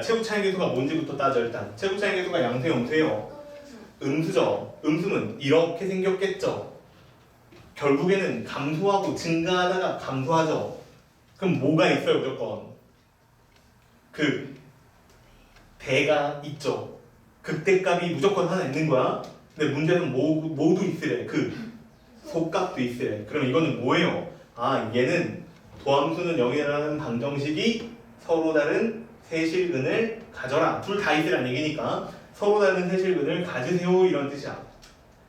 자, 최고 차이 계수가 뭔지부터 따져 일단. 최고 차이 계수가 양수 음수예요. 음수죠. 음수는 이렇게 생겼겠죠. 결국에는 감소하고 증가하다가 감소하죠. 그럼 뭐가 있어요, 무조건? 그 대가 있죠. 극대값이 무조건 하나 있는 거야. 근데 문제는 모, 모두 있으래. 그 속값도 있으래. 그럼 이거는 뭐예요? 아, 얘는 도함수는 0이라는 방정식이 서로 다른 세실근을 가져라. 둘 다 있으란 얘기니까 서로 다른 세실근을 가지세요 이런 뜻이야.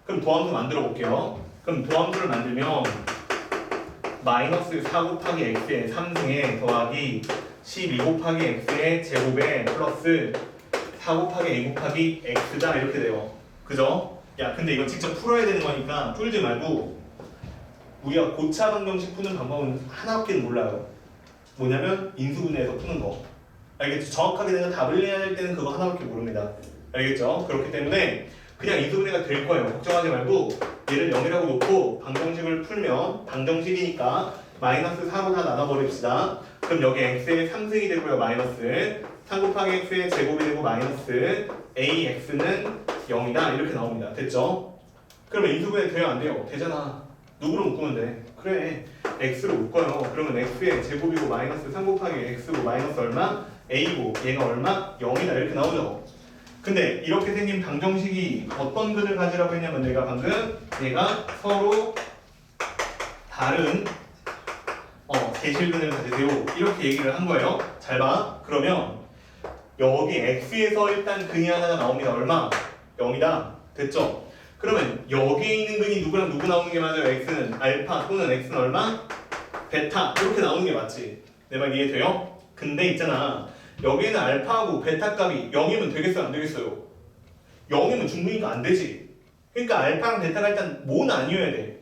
그럼 도함수 만들어 볼게요. 그럼 도함수를 만들면 마이너스 4 곱하기 x의 3승에 더하기 12 곱하기 x의 제곱에 플러스 4 곱하기 a 곱하기 x다 이렇게 돼요. 그죠? 야 근데 이거 직접 풀어야 되는 거니까 풀지 말고 우리가 고차 방정식 푸는 방법은 하나밖에 몰라요. 뭐냐면 인수분해에서 푸는 거. 알겠죠? 정확하게 내가 답을 내야 될 때는 그거 하나밖에 모릅니다. 알겠죠? 그렇기 때문에 그냥 인수분해가 될 거예요. 걱정하지 말고 얘를 0이라고 놓고 방정식을 풀면 방정식이니까 마이너스 4로 다 나눠버립시다. 그럼 여기 x의 3승이 되고요. 마이너스 3 곱하기 x의 제곱이 되고 마이너스 ax는 0이다. 이렇게 나옵니다. 됐죠? 그러면 인수분해 돼요? 안 돼요? 되잖아. 누구로 묶으면 돼? 그래. x로 묶어요. 그러면 x의 제곱이고 마이너스 3 곱하기 x고 마이너스 얼마? A고 얘가 얼마? 0이다. 이렇게 나오죠? 근데 이렇게 생긴 방정식이 어떤 근을 가지라고 했냐면 내가 방금 얘가 서로 다른 어, 대실근을 가지세요. 이렇게 얘기를 한 거예요. 잘 봐. 그러면 여기 x에서 일단 근이 하나가 나옵니다. 얼마? 0이다. 됐죠? 그러면 여기에 있는 근이 누구랑 누구 나오는 게 맞아요? x는 알파 또는 x는 얼마? 베타 이렇게 나오는 게 맞지? 내 말 이해돼요? 근데 있잖아 여기에는 알파하고 베타 값이 0이면 되겠어요? 안 되겠어요? 0이면 중분이니까 안 되지 그러니까 알파랑 베타가 일단 뭐는 아니어야 돼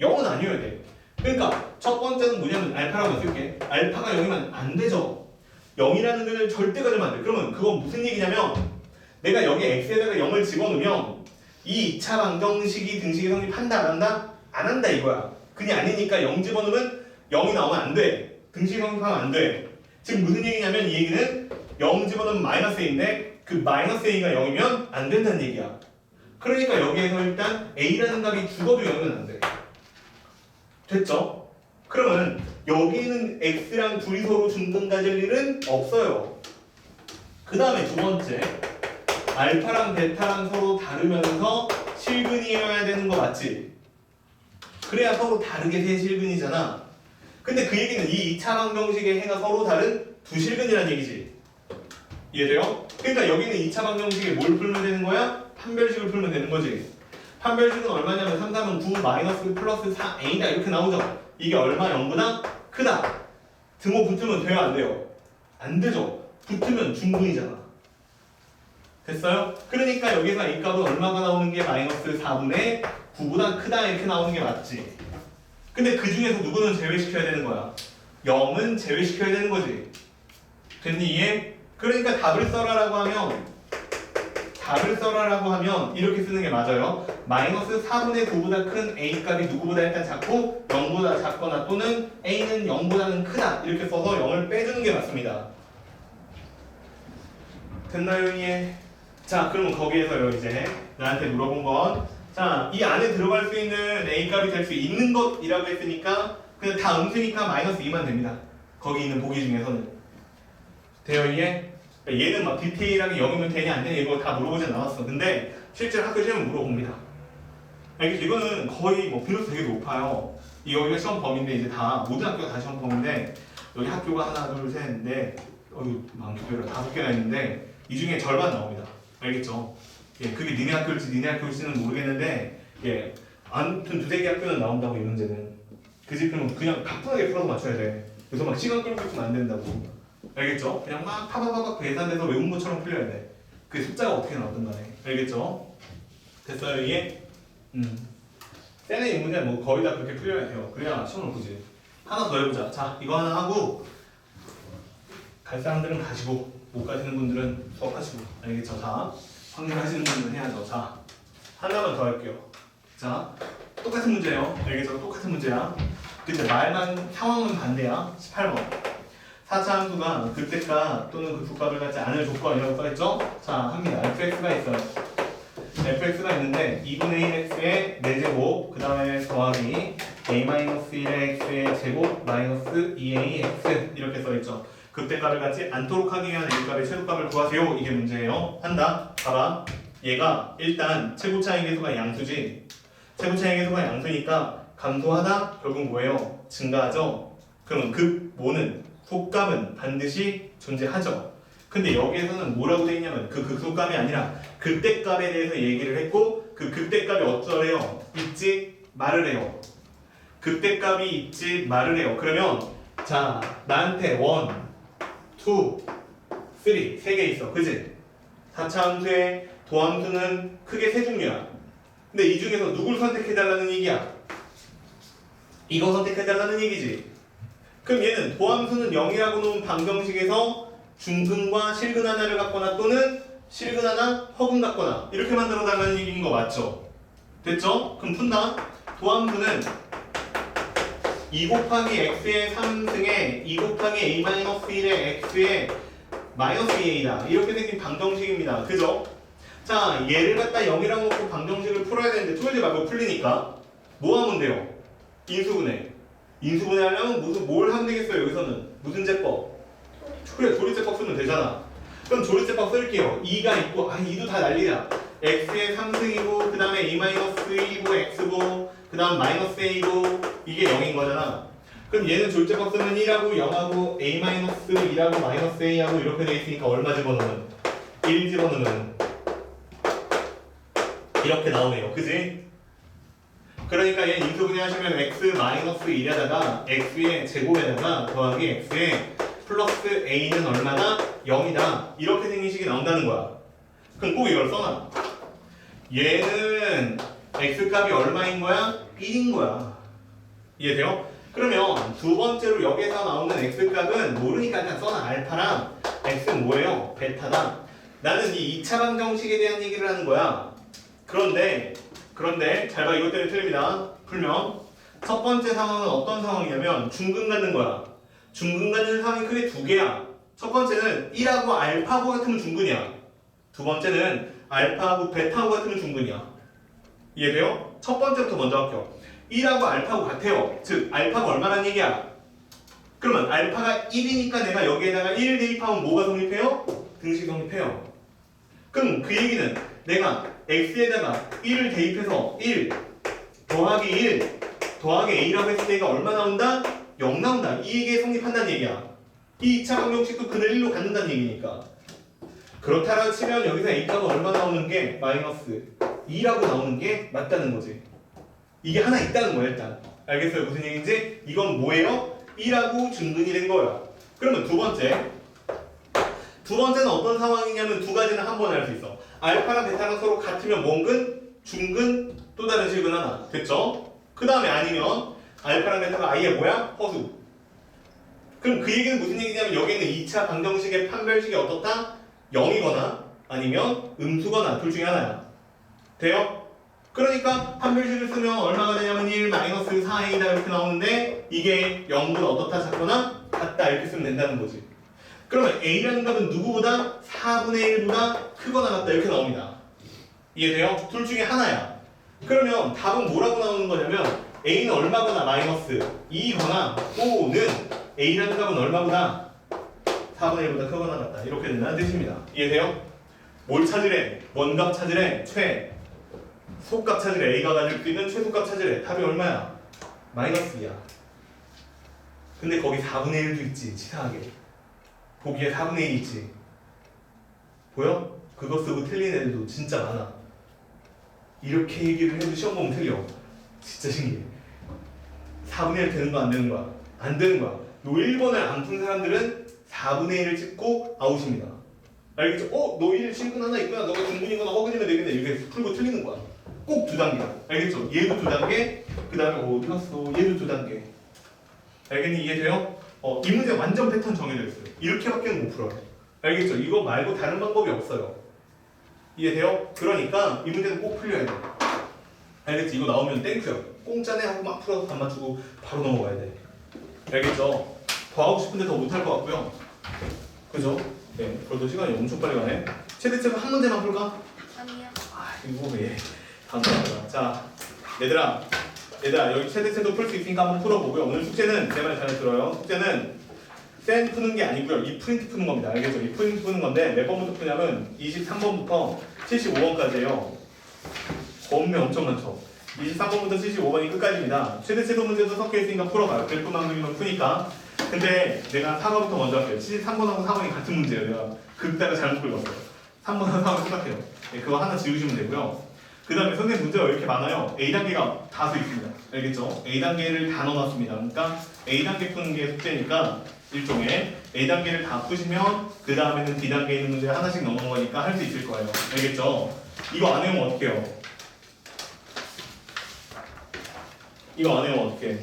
0은 아니어야 돼 그러니까 첫 번째는 뭐냐면 알파라고 쓸게 알파가 0이면 안 되죠 0이라는 근을 절대 가지면 안 돼 그러면 그건 무슨 얘기냐면 내가 여기 x에다가 0을 집어넣으면 이 2차 방정식이 등식이 성립한다 안 한다? 안 한다 이거야. 근이 아니니까 0 집어넣으면 0이 나오면 안 돼. 등식이 성립하면 안 돼. 지금 무슨 얘기냐면 이 얘기는 0 집어넣으면 마이너스 a인데 그 마이너스 a가 0이면 안 된다는 얘기야. 그러니까 여기에서 일단 a라는 값이 죽어도 0이면 안 돼. 됐죠? 그러면 여기는 x랑 둘이 서로 중근 가질 일은 없어요. 그 다음에 두 번째 알파랑 베타랑 서로 다르면서 실근이어야 되는 거 맞지? 그래야 서로 다르게 세 실근이잖아. 근데 그 얘기는 이 2차 방정식의 해가 서로 다른 두 실근이라는 얘기지. 이해돼요? 그러니까 여기는 2차 방정식에 뭘 풀면 되는 거야? 판별식을 풀면 되는 거지. 판별식은 얼마냐면 3, 3은 9 마이너스 플러스 4a다 이렇게 나오죠. 이게 얼마 0보다 크다. 등호 붙으면 돼요 안 돼요? 안 되죠. 붙으면 중분이잖아. 됐어요? 그러니까 여기서 이 값은 얼마가 나오는 게 마이너스 4분의 9보다 크다 이렇게 나오는 게 맞지. 근데 그 중에서 누구는 제외시켜야 되는 거야? 0은 제외시켜야 되는 거지. 됐니 이해? 그러니까 답을 써라라고 하면 답을 써라라고 하면 이렇게 쓰는 게 맞아요. 마이너스 4분의 9보다 큰 a 값이 누구보다 일단 작고 0보다 작거나 또는 a는 0보다는 크다 이렇게 써서 0을 빼주는 게 맞습니다. 됐나요 이해? 자 그러면 거기에서요 이제 나한테 물어본 건 자 이 안에 들어갈 수 있는 a 값이 될 수 있는 것이라고 했으니까 그냥 다 음수니까 마이너스 2만 됩니다. 거기 있는 보기 중에서는 돼요 이해? 그러니까 얘는 막 디테일하게 0이면 되냐 안 되냐 이거 다 물어보진 않았어. 근데 실제 학교 시험에 물어봅니다. 알겠죠? 이거는 거의 뭐 빈도수 되게 높아요. 이 여기가 시험 범위인데 이제 다 모든 학교가 다 시험 범위인데 여기 학교가 하나 둘 셋 넷 어유 많겠더라 다섯 개나 있는데 이 중에 절반 나옵니다. 알겠죠? 예, 그게 니네 학교일지 니네 학교일지는 모르겠는데 예, 아무튼 두세 개 학교는 나온다고 이 문제는 그지 그러면 그냥 가뿐하게 풀어서 맞춰야 돼. 그래서 막 시간 끌고 있으면 안 된다고. 알겠죠? 그냥 막 파바바박 계산돼서 외운 것처럼 풀려야 돼. 그 숫자가 어떻게 나오든 간에. 알겠죠? 됐어요, 이해? 음. 쌤의 이 문제 뭐 거의 다 그렇게 풀려야 해요. 그래야 시험을 보지. 하나 더 해보자. 자, 이거 하나 하고 갈 사람들은 가시고 못 가시는 분들은 수업하시고 알겠죠? 자, 확률하시는 분들은 해야죠. 자, 하나만 더 할게요. 자, 똑같은 문제예요. 알겠죠? 똑같은 문제야. 근데 말만 상황은 반대야. 18번. 4차 함수가 극대값 또는 극소값을 갖지 않을 조건이라고 써있죠? 자, 합니다. fx가 있어요. fx가 있는데 2분의 1x의 4제곱 그 다음에 더하기 a-1의 x의 제곱 마이너스 2ax 이렇게 써있죠. 극대값을 갖지 않도록 하기 위한 a값의 최소값을 구하세요. 이게 문제예요. 한다. 봐봐. 얘가 일단 최고차의 계수가 양수지. 최고차의 계수가 양수니까 감소하다 결국 뭐예요? 증가하죠. 그러면 극 뭐는 속감은 반드시 존재하죠. 근데 여기에서는 뭐라고 돼 있냐면 그 극소감이 아니라 극대값에 대해서 얘기를 했고 그 극대값이 어쩌래요? 있지 말을 해요. 극대값이 있지 말을 해요. 그러면 자 나한테 원, 투, 쓰리 세개 있어. 그지? 4차 함수의 도함수는 크게 세 종류야. 근데 이 중에서 누굴 선택해달라는 얘기야? 이거 선택해달라는 얘기지. 그럼 얘는 도함수는 0이라고 놓은 방정식에서 중근과 실근 하나를 갖거나 또는 실근 하나, 허근 갖거나 이렇게 만들어 달라는 얘기인 거 맞죠? 됐죠? 그럼 푼다. 도함수는 2 곱하기 x의 3승에 2 곱하기 a-1의 x의 마이너스 2a다. 이렇게 생긴 방정식입니다. 그죠? 자, 얘를 갖다 0이라고 놓고 방정식을 풀어야 되는데 풀지 말고 풀리니까 뭐 하면 돼요? 인수분해. 인수분해 하려면 무슨 뭘 하면 되겠어요? 여기서는 무슨 제법? 그래 조리제법 쓰면 되잖아. 그럼 조리제법 쓸게요. 2가 있고 아 2도 다 난리야. x의 3승이고 그 다음에 a-1이고 x고 그 다음 마이너스 a고 이게 0인 거잖아. 그럼 얘는 쓰면 1하고 0하고 a-1하고 마이너스 a하고 이렇게 돼 있으니까 얼마 집어넣으면 1 집어넣으면 이렇게 나오네요. 그지? 그러니까 얘 인수 분해 하시면 x 마이너스 1에다가 x의 제곱에다가 더하기 x의 플러스 a는 얼마나? 0이다. 이렇게 생긴 식이 나온다는 거야. 그럼 꼭 이걸 써놔. 얘는 x값이 얼마인 거야? 1인 거야. 이해돼요? 그러면 두 번째로 여기서 나오는 x값은 모르니까 그냥 써놔. 알파랑 x는 뭐예요? 베타다. 나는 이 2차 방정식에 대한 얘기를 하는 거야. 그런데 그런데 잘 봐 이것 때문에 틀립니다. 풀면 첫 번째 상황은 어떤 상황이냐면 중근 갖는 거야. 중근 갖는 상황이 크게 두 개야. 첫 번째는 1하고 알파하고 같으면 중근이야. 두 번째는 알파하고 베타하고 같으면 중근이야. 이해돼요? 첫 번째부터 먼저 할게요. 1하고 알파하고 같아요. 즉 알파가 얼마란 얘기야? 그러면 알파가 1이니까 내가 여기에다가 1 대입하면 뭐가 성립해요? 등식 성립해요. 그럼 그 얘기는 내가 x에다가 1을 대입해서 1 더하기 1 더하기 a라고 했을 때가 얼마 나온다? 0 나온다. 이게 성립한다는 얘기야. 이 2차 방정식도 그늘 1로 갖는다는 얘기니까. 그렇다고 치면 여기서 a값은 얼마 나오는 게 마이너스 2라고 나오는 게 맞다는 거지. 이게 하나 있다는 거야 일단. 알겠어요? 무슨 얘기인지? 이건 뭐예요? 1하고 중근이 된 거야. 그러면 두 번째. 두 번째는 어떤 상황이냐면 두 가지는 한 번에 할 수 있어. 알파랑 베타랑 서로 같으면 뭔근, 중근, 또 다른 식은 하나. 됐죠? 그 다음에 아니면 알파랑 베타가 아예 뭐야? 허수. 그럼 그 얘기는 무슨 얘기냐면 여기는 2차 방정식의 판별식이 어떻다? 0이거나 아니면 음수거나 둘 중에 하나야. 돼요? 그러니까 판별식을 쓰면 얼마가 되냐면 1 마이너스 4a다 이렇게 나오는데 이게 0보다 어떻다 작거나 같다 이렇게 쓰면 된다는 거지. 그러면 a라는 값은 누구보다 4분의 1보다 크거나 같다 이렇게 나옵니다. 이해돼요? 둘 중에 하나야. 그러면 답은 뭐라고 나오는 거냐면 a는 얼마거나 마이너스 2거나 또는 a라는 값은 얼마보다 4분의 1보다 크거나 같다 이렇게 된다는 뜻입니다. 이해돼요? 뭘 찾으래? 원값 찾으래? 최 속값 찾으래 a가 가질 수 있는 최소값 찾으래 답이 얼마야? 마이너스 2야. 근데 거기 4분의 1도 있지 치사하게. 보기에 4분의 1 있지. 보여? 그거 쓰고 틀린 애들도 진짜 많아. 이렇게 얘기를 해도 시험 보면 틀려. 진짜 신기해. 4분의 1 되는 거 안 되는 거야? 안 되는 거야. 요 1번을 안 푼 사람들은 4분의 1을 찍고 아웃입니다. 알겠죠? 어? 너 1 친구 하나 있구나. 너가 중분이거나 허근이면 되겠네. 이렇게 풀고 틀리는 거야. 꼭 두 단계야. 알겠죠? 얘도 두 단계, 그 다음에 어디 갔어? 얘도 두 단계. 알겠니? 이해돼요? 어, 이 문제 완전 패턴 정해져 있어요. 이렇게밖에 못 풀어요. 알겠죠? 이거 말고 다른 방법이 없어요. 이해돼요? 그러니까 이 문제는 꼭 풀려야 돼. 알겠지? 이거 나오면 땡큐야. 공짜네 하고 막 풀어서 안 맞추고 바로 넘어가야 돼. 알겠죠? 더 하고 싶은데 더 못할 것 같고요. 그죠? 네, 벌써 시간이 엄청 빨리 가네. 최대치가 한 문제만 풀까? 아니요. 아, 이거 왜? 감사합니다. 자, 얘들아, 얘들아 여기 최대치도 풀 수 있으니까 한번 풀어보고요. 오늘 숙제는 제 말 잘 들어요. 숙제는 센 푸는 게 아니고요. 이 프린트 푸는 겁니다. 알겠죠? 이 프린트 푸는 건데 몇 번부터 푸냐면 23번부터 75번까지예요. 범위 엄청 많죠. 23번부터 75번이 끝까지입니다. 최대 최소 문제도 섞여 있으니까 풀어봐요. 그래프만큼이면 푸니까. 근데 내가 4번부터 먼저 할게요. 73번하고 4번이 같은 문제예요. 내가 그때가 잘못 긁었어요. 3번하고 4번이 똑같아요. 네, 그거 하나 지우시면 되고요. 그 다음에 선생님 문제가 왜 이렇게 많아요? A단계가 다수 있습니다. 알겠죠? A단계를 다 넣어놨습니다. 그러니까 A단계 푸는 게 숙제니까 일종의 A단계를 다 푸시면 그 다음에는 B단계에 있는 문제 하나씩 넣는 거니까 할 수 있을 거예요. 알겠죠? 이거 안 해오면 어떡해요? 이거 안 해오면 어떡해?